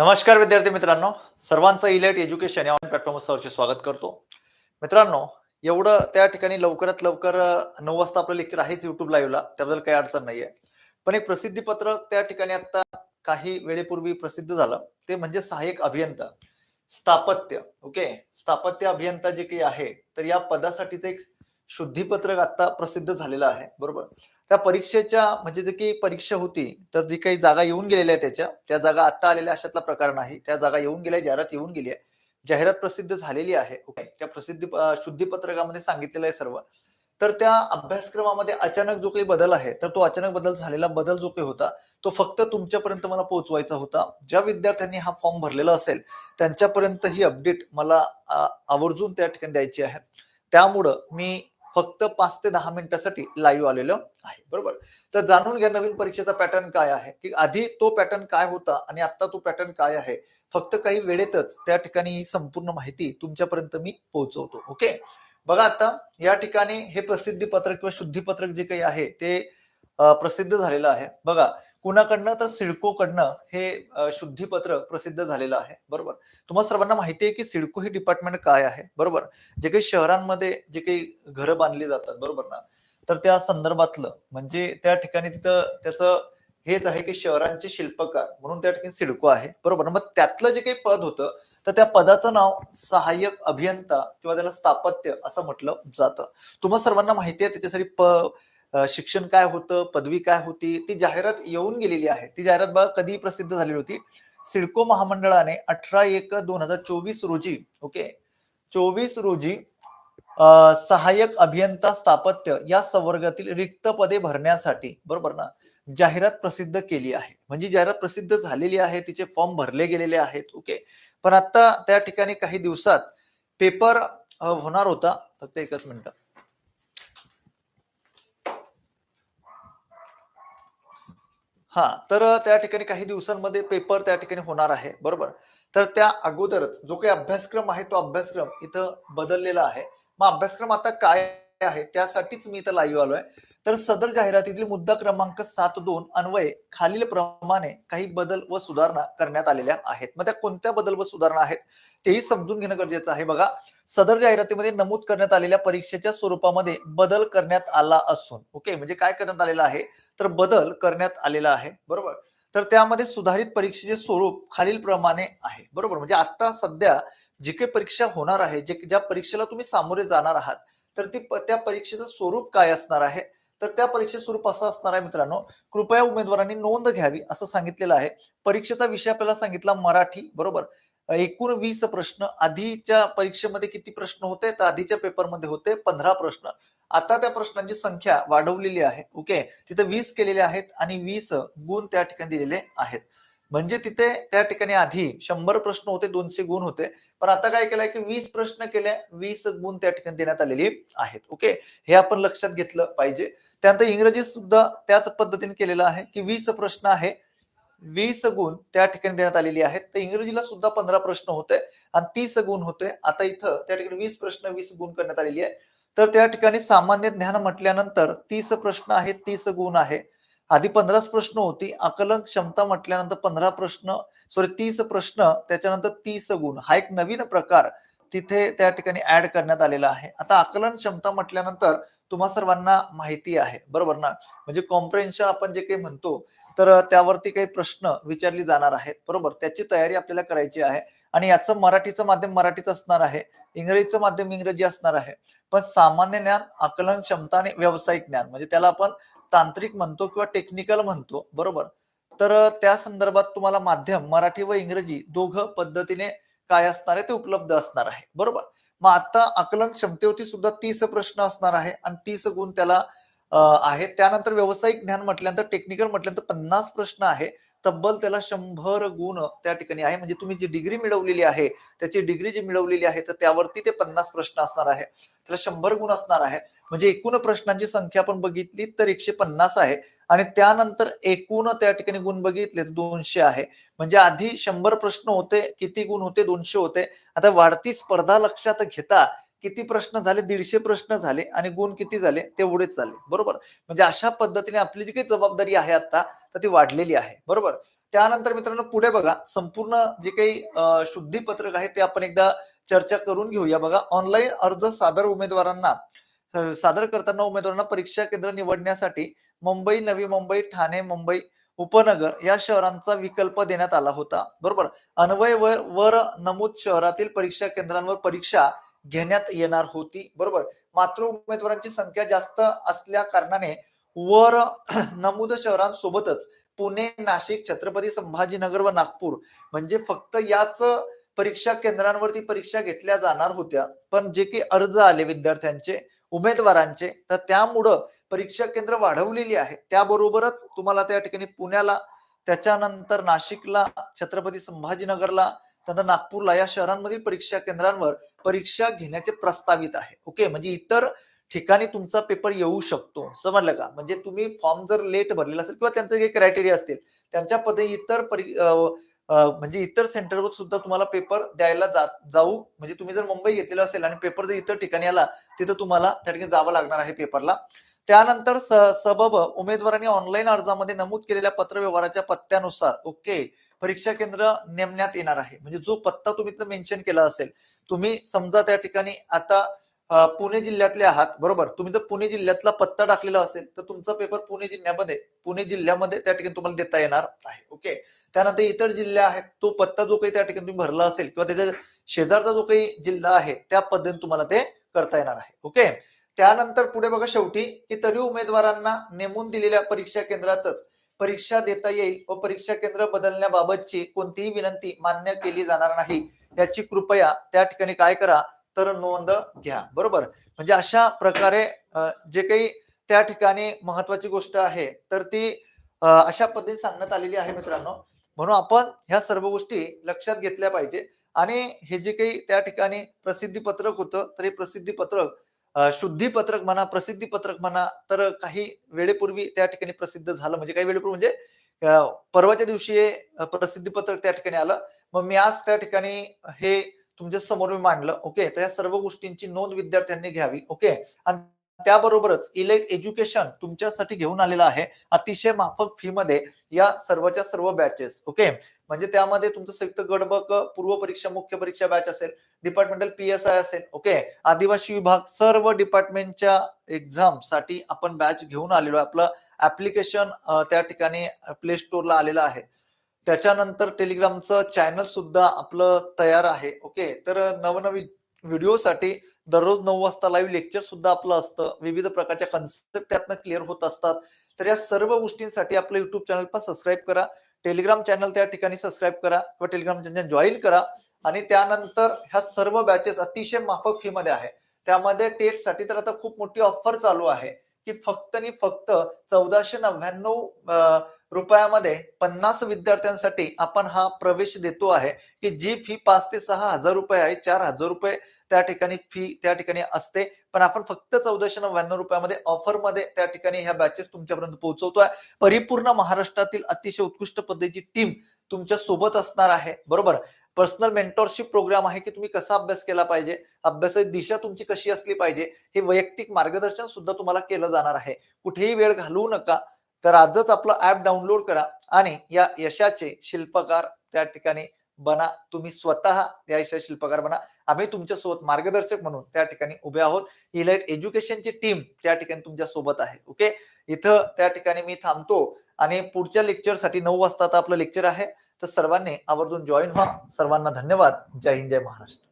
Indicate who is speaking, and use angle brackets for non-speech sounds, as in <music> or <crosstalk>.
Speaker 1: नमस्कार विद्यार्थी मित्रांनो. सर्वांचं इलेट एज्युकेशन या प्लॅटफॉर्मवर स्वागत करतो. मित्रांनो एवढं त्या ठिकाणी लवकरात लवकर नऊ वाजता आपलं लेक्चर आहेच युट्यूब लाईव्हला त्याबद्दल काही अडचण नाहीये. पण एक प्रसिद्धी पत्रक त्या ठिकाणी आता काही वेळेपूर्वी प्रसिद्ध झालं. ते म्हणजे सहाय्यक अभियंता स्थापत्य. ओके? स्थापत्य अभियंता जे काही आहे तर या पदासाठीचं एक शुद्धीपत्रक आता प्रसिद्ध झालेलं आहे बरोबर? त्या परीक्षेच्या म्हणजे जे काही परीक्षा होती तर जी काही जागा येऊन गेलेल्या आहे त्याच्या त्या जागा आता आलेल्या अशातला प्रकार नाही. त्या जागा येऊन गेल्या जाहिरात येऊन गेली आहे. जाहिरात प्रसिद्ध झालेली आहे. ओके त्या प्रसिद्धी शुद्धीपत्रकामध्ये सांगितलेलं आहे सर्व. तर त्या अभ्यासक्रमामध्ये अचानक जो काही बदल आहे तर तो अचानक बदल झालेला बदल जो काही होता तो फक्त तुमच्यापर्यंत मला पोहोचवायचा होता. ज्या विद्यार्थ्यांनी हा फॉर्म भरलेला असेल त्यांच्यापर्यंत ही अपडेट मला आवर्जून त्या ठिकाणी द्यायची आहे. त्यामुळं मी फक्त पाच ते दहा मिनिटासाठी लाईव्ह आलेलं आहे. बरोबर? तर जाणून घ्या नवीन परीक्षेचा पॅटर्न काय आहे. की आधी तो पॅटर्न काय होता आणि आता तो पॅटर्न काय आहे. फक्त काही वेळेतच त्या ठिकाणी ही संपूर्ण माहिती तुमच्यापर्यंत मी पोहोचवतो. ओके? बघा आता या ठिकाणी हे प्रसिद्धी पत्रक किंवा शुद्धीपत्रक जे काही आहे ते प्रसिद्ध झालेलं आहे. बघा कुणाकडनं तर सिडकोकडनं हे शुद्धीपत्र प्रसिद्ध झालेलं आहे. बरोबर? तुम्हाला सर्वांना माहिती आहे की सिडको हे डिपार्टमेंट काय आहे? बरोबर? जे काही शहरांमध्ये जे काही घरं बांधली जातात बरोबर ना? तर त्या संदर्भातलं म्हणजे त्या ठिकाणी तिथं त्याचं हेच आहे की शहरांचे शिल्पकार म्हणून त्या ठिकाणी सिडको आहे. बरोबर? मग त्यातलं जे काही पद होतं तर त्या पदाचं नाव सहाय्यक अभियंता किंवा त्याला स्थापत्य असं म्हटलं जातं. तुम्हाला सर्वांना माहिती आहे त्याच्यासाठी प शिक्षण काय होतं पदवी काय होती ती जाहिरात येऊन गेलेली आहे. ती जाहिरात बघा कधी प्रसिद्ध झालेली होती. सिडको महामंडळाने अठरा एक दोन हजार चोवीस रोजी ओके? चोवीस रोजी सहाय्यक अभियंता स्थापत्य या संवर्गातील रिक्त पदे भरण्यासाठी बरोबर ना? जाहिरात प्रसिद्ध केली आहे. म्हणजे जाहिरात प्रसिद्ध झालेली आहे तिचे फॉर्म भरले गेलेले आहेत ओके? पण आता त्या ठिकाणी काही दिवसात पेपर होणार होता. फक्त एकच मिनिट. हा तर त्या ठिकाणी काही दिवसांमध्ये पेपर त्या ठिकाणी होणार आहे बरोबर? तर त्या अगोदरच जो काही अभ्यासक्रम आहे तो अभ्यासक्रम इथं बदललेला आहे. मग अभ्यासक्रम आता काय आहे त्यासाठीच मी इथं लाईव्ह आलोय. तर सदर जाहिरातीतील मुद्दा क्रमांक सात दोन अन्वये खालील प्रमाणे काही बदल व सुधारणा करण्यात आलेल्या आहेत. मग त्या कोणत्या बदल व सुधारणा आहेत तेही समजून घेणं गरजेचं आहे. बघा सदर जाहिरातीमध्ये नमूद करण्यात आलेल्या परीक्षेच्या स्वरूपामध्ये बदल करण्यात आला असून ओके म्हणजे काय करण्यात आलेलं आहे? तर बदल करण्यात आलेला आहे बरोबर? तर त्यामध्ये सुधारित परीक्षेचे स्वरूप खालील प्रमाणे आहे बरोबर? म्हणजे आता सध्या जी काही परीक्षा होणार आहे जे ज्या परीक्षेला तुम्ही सामोरे जाणार आहात तर ती त्या परीक्षेचं स्वरूप काय असणार आहे? तर त्या परीक्षेचं स्वरूप असं असणार आहे मित्रांनो कृपया उमेदवारांनी नोंद घ्यावी असं सांगितलेलं आहे. परीक्षेचा विषय आपल्याला सांगितला मराठी बरोबर? एकूण वीस प्रश्न आधीच्या परीक्षेमध्ये किती प्रश्न होते? तर आधीच्या पेपरमध्ये होते पंधरा प्रश्न. आता त्या प्रश्नांची संख्या वाढवलेली आहे ओके? तिथे वीस केलेले आहेत आणि वीस गुण त्या ठिकाणी दिलेले आहेत. म्हणजे तिथे त्या ठिकाणी आधी शंभर प्रश्न होते दोनशे गुण होते. पण आता काय केलंय की वीस प्रश्न केले वीस गुण त्या ठिकाणी देण्यात आलेली आहेत. ओके? हे आपण लक्षात घेतलं पाहिजे. त्यानंतर इंग्रजी सुद्धा त्याच पद्धतीने केलेलं आहे की वीस प्रश्न आहे वीस गुण त्या ठिकाणी देण्यात आलेली आहेत. तर इंग्रजीला सुद्धा पंधरा प्रश्न होते आणि तीस गुण होते. आता इथं त्या ठिकाणी वीस प्रश्न वीस गुण करण्यात आलेली आहे. तर त्या ठिकाणी सामान्य ज्ञान म्हटल्यानंतर तीस प्रश्न आहे तीस गुण आहे. आधी पंधराच प्रश्न होती. आकलन क्षमता म्हटल्यानंतर पंधरा प्रश्न सॉरी तीस प्रश्न त्याच्यानंतर तीस गुण. हा एक नवीन प्रकार तिथे त्या ठिकाणी ऍड करण्यात आलेला आहे. आता आकलन क्षमता म्हटल्यानंतर तुम्हा सर्वांना माहिती आहे. बरोबर ना? म्हणजे कॉम्प्रेन्शन आपण जे काही म्हणतो तर त्यावरती काही प्रश्न विचारली जाणार आहेत. बरोबर? त्याची तयारी आपल्याला करायची आहे. आणि याचं मराठीचं माध्यम मराठीच असणार आहे. इंग्रजीचं माध्यम इंग्रजी असणार आहे. पण सामान्य ज्ञान आकलन क्षमता आणि व्यावसायिक ज्ञान म्हणजे त्याला आपण तांत्रिक म्हणतो किंवा टेक्निकल म्हणतो. बरोबर? तर त्या संदर्भात तुम्हाला माध्यम मराठी व इंग्रजी दोघं पद्धतीने काय असणार आहे ते उपलब्ध असणार आहे. बरोबर? मग आता आकलन क्षमतेवरती सुद्धा तीस प्रश्न असणार आहे आणि तीस गुण त्याला आहे त्यानंतर व्यावसायिक ज्ञान म्हटल्यानंतर टेक्निकल म्हटल्यानंतर पन्नास प्रश्न आहे. तब्बल त्याला शंभर गुण त्या ठिकाणी आहे. म्हणजे तुम्ही जी डिग्री मिळवलेली आहे त्याची डिग्री जी मिळवलेली आहे तर त्यावरती ते पन्नास प्रश्न असणार आहे. त्याला शंभर गुण असणार आहे. म्हणजे एकूण प्रश्नांची संख्या आपण बघितली तर एकशे पन्नास आहे. आणि त्यानंतर एकूण त्या ठिकाणी गुण बघितले तर दोनशे आहे. म्हणजे आधी शंभर प्रश्न होते किती गुण होते? दोनशे होते. आता वाढती स्पर्धा लक्षात घेता किती प्रश्न झाले दीडशे प्रश्न झाले आणि गुण किती झाले तेवढेच झाले. बरोबर? म्हणजे अशा पद्धतीने आपली जी काही जबाबदारी आहे आता तर ती वाढलेली आहे. बरोबर? त्यानंतर मित्रांनो पुढे बघा संपूर्ण जे काही शुद्धीपत्रक आहे ते आपण एकदा चर्चा करून घेऊया. बघा ऑनलाईन अर्ज सादर उमेदवारांना सादर करताना उमेदवारांना परीक्षा केंद्र निवडण्यासाठी मुंबई नवी मुंबई ठाणे मुंबई उपनगर या शहरांचा विकल्प देण्यात आला होता. बरोबर? अन्वय व वर नमूद शहरातील परीक्षा केंद्रांवर परीक्षा घेण्यात येणार होती. बरोबर? मात्र उमेदवारांची संख्या जास्त असल्या कारणाने वर <clears throat> नमूद शहरांसोबतच पुणे नाशिक छत्रपती संभाजीनगर व नागपूर म्हणजे फक्त याच परीक्षा केंद्रांवरती परीक्षा घेतल्या जाणार होत्या. पण जे काही अर्ज आले विद्यार्थ्यांचे उमेदवारांचे तर त्यामुळं परीक्षा केंद्र वाढवलेली आहे. त्याबरोबरच तुम्हाला त्या ठिकाणी पुण्याला त्याच्यानंतर नाशिकला छत्रपती संभाजीनगरला त्यानंतर नागपूरला या शहरांमधील परीक्षा केंद्रांवर परीक्षा घेण्याचे प्रस्तावित आहे. ओके म्हणजे इतर ठिकाणी तुमचा पेपर येऊ शकतो. समजलं का? म्हणजे तुम्ही फॉर्म जर लेट भरलेला असेल किंवा त्यांचे जे क्रायटेरिया असतील त्यांच्या पदे इतर परी म्हणजे इतर सेंटरवर सुद्धा तुम्हाला पेपर द्यायला जा जाऊ. म्हणजे तुम्ही जर मुंबई घेतलेला असेल आणि पेपर जर इतर ठिकाणी आला तिथं तुम्हाला त्या ठिकाणी जावं लागणार आहे पेपरला त्यानंतर स- सबब उमेदवारांनी ऑनलाईन अर्जामध्ये नमूद केलेल्या पत्रव्यवहाराच्या पत्त्यानुसार ओके परीक्षा केंद्र नेमण्यात येणार आहे. म्हणजे जो पत्ता तुम्ही तिथं मेन्शन केला असेल तुम्ही समजा त्या ठिकाणी आता पुणे जिल्ह्यातले आहात बरोबर? तुम्ही जर पुणे जिल्ह्यातला पत्ता टाकलेला असेल तर तुमचा पेपर पुणे जिल्ह्यामध्ये पुणे जिल्ह्यामध्ये त्या ठिकाणी तुम्हाला देता येणार आहे ओके? त्यानंतर इतर जिल्हे आहेत तो पत्ता जो काही त्या ठिकाणी तुम्ही भरला असेल किंवा त्याच्या शेजारचा जो काही जिल्हा आहे त्या पद्धतीने तुम्हाला ते करता येणार आहे ओके? त्यानंतर पुढे बघा शेवटी की तरी उमेदवारांना नेमून दिलेल्या परीक्षा केंद्रातच परीक्षा देता येईल व परीक्षा केंद्र बदलण्याबाबतची कोणतीही विनंती मान्य केली जाणार नाही. याची कृपया त्या ठिकाणी काय करा तर नोंद घ्या. बरोबर? म्हणजे अशा प्रकारे जे काही त्या ठिकाणी महत्वाची गोष्ट आहे तर ती अशा पद्धतीने सांगण्यात आलेली आहे मित्रांनो. म्हणून आपण ह्या सर्व गोष्टी लक्षात घेतल्या पाहिजे. आणि हे जे काही त्या ठिकाणी प्रसिद्धी पत्रक होतं तर हे प्रसिद्धी पत्रक शुद्धी पत्रक म्हणा प्रसिद्धी पत्रक म्हणा तर काही वेळेपूर्वी त्या ठिकाणी प्रसिद्ध झालं. म्हणजे काही वेळेपूर्वी म्हणजे परवाच्या दिवशी हे प्रसिद्धी पत्रक त्या ठिकाणी आलं. मग मी आज त्या ठिकाणी हे तुमच्यासमोर मी मांडलं. ओके? तर या सर्व गोष्टींची नोंद विद्यार्थ्यांनी घ्यावी. ओके? आणि त्याबरोबरच इलेक्ट एज्युकेशन तुमच्यासाठी घेऊन आलेलं आहे. अतिशय माफक फी मध्ये या सर्वच्या सर्व बॅचेस ओके म्हणजे त्यामध्ये तुमचं संयुक्त गडबक पूर्व परीक्षा मुख्य परीक्षा बॅच असेल डिपार्टमेंटल पी एस आय असेल ओके आदिवासी विभाग सर्व डिपार्टमेंटच्या एक्झामसाठी आपण बॅच घेऊन आलेलो आहे. आपलं ऍप्लिकेशन त्या ठिकाणी प्ले स्टोअरला आलेलं आहे. त्याच्यानंतर टेलिग्रामचं चॅनल सुद्धा आपलं तयार आहे ओके तर नवनवीन व्हिडिओसाठी दररोज नऊ वाजता लाईव्ह लेक्चर सुद्धा आपलं असतं. विविध प्रकारच्या कन्सेप्ट त्यातनं क्लिअर होत असतात. तर या सर्व गोष्टींसाठी आपलं युट्यूब चॅनल पण सबस्क्राईब करा. टेलिग्राम चॅनल त्या ठिकाणी सबस्क्राईब करा किंवा टेलिग्राम चॅनल जॉईन करा. आणि त्यानंतर ह्या सर्व बॅचेस अतिशय माफक फीमध्ये आहे. त्यामध्ये टेटसाठी तर आता खूप मोठी ऑफर चालू आहे. की फक्त आणि फक्त चौदाशे नव्याण्णव रुपयामध्ये पन्नास विद्यार्थ्यांसाठी आपण हा प्रवेश देतो आहे की जी फी पाच ते सहा हजार रुपये आहे चार हजार रुपये त्या ठिकाणी फी त्या ठिकाणी असते. पण आपण फक्त चौदाशे नव्याण्णव रुपयामध्ये ऑफरमध्ये त्या ठिकाणी ह्या बॅचेस तुमच्यापर्यंत पोहोचवतोय. परिपूर्ण महाराष्ट्रातील अतिशय उत्कृष्ट पद्धतीची टीम तुमच्यासोबत असणार आहे. बरोबर? पर्सनल मेंटॉरशिप प्रोग्राम आहे की तुम्ही कसा अभ्यास केला पाहिजे? अभ्यासाची दिशा तुमची कशी असली पाहिजे? हे वैयक्तिक मार्गदर्शन सुद्धा तुम्हाला केलं जाणार आहे. कुठेही वेळ घालवू नका. तर आजच आपलं ऍप डाउनलोड करा आणि या यशाचे शिल्पकार त्या ठिकाणी बना. तुम्ही स्वतः या यशाचे शिल्पकार बना. आम्ही तुमच्यासोबत मार्गदर्शक म्हणून त्या ठिकाणी उभे आहोत. इलाइट एज्युकेशनची टीम त्या ठिकाणी तुमच्यासोबत आहे. ओके? इथं त्या ठिकाणी मी थांबतो आणि पुढच्या लेक्चरसाठी नऊ वाजता आपलं लेक्चर आहे. तर सर्वांनी आवर्जून जॉईन व्हा. सर्वांना धन्यवाद. जय हिंद जय महाराष्ट्र.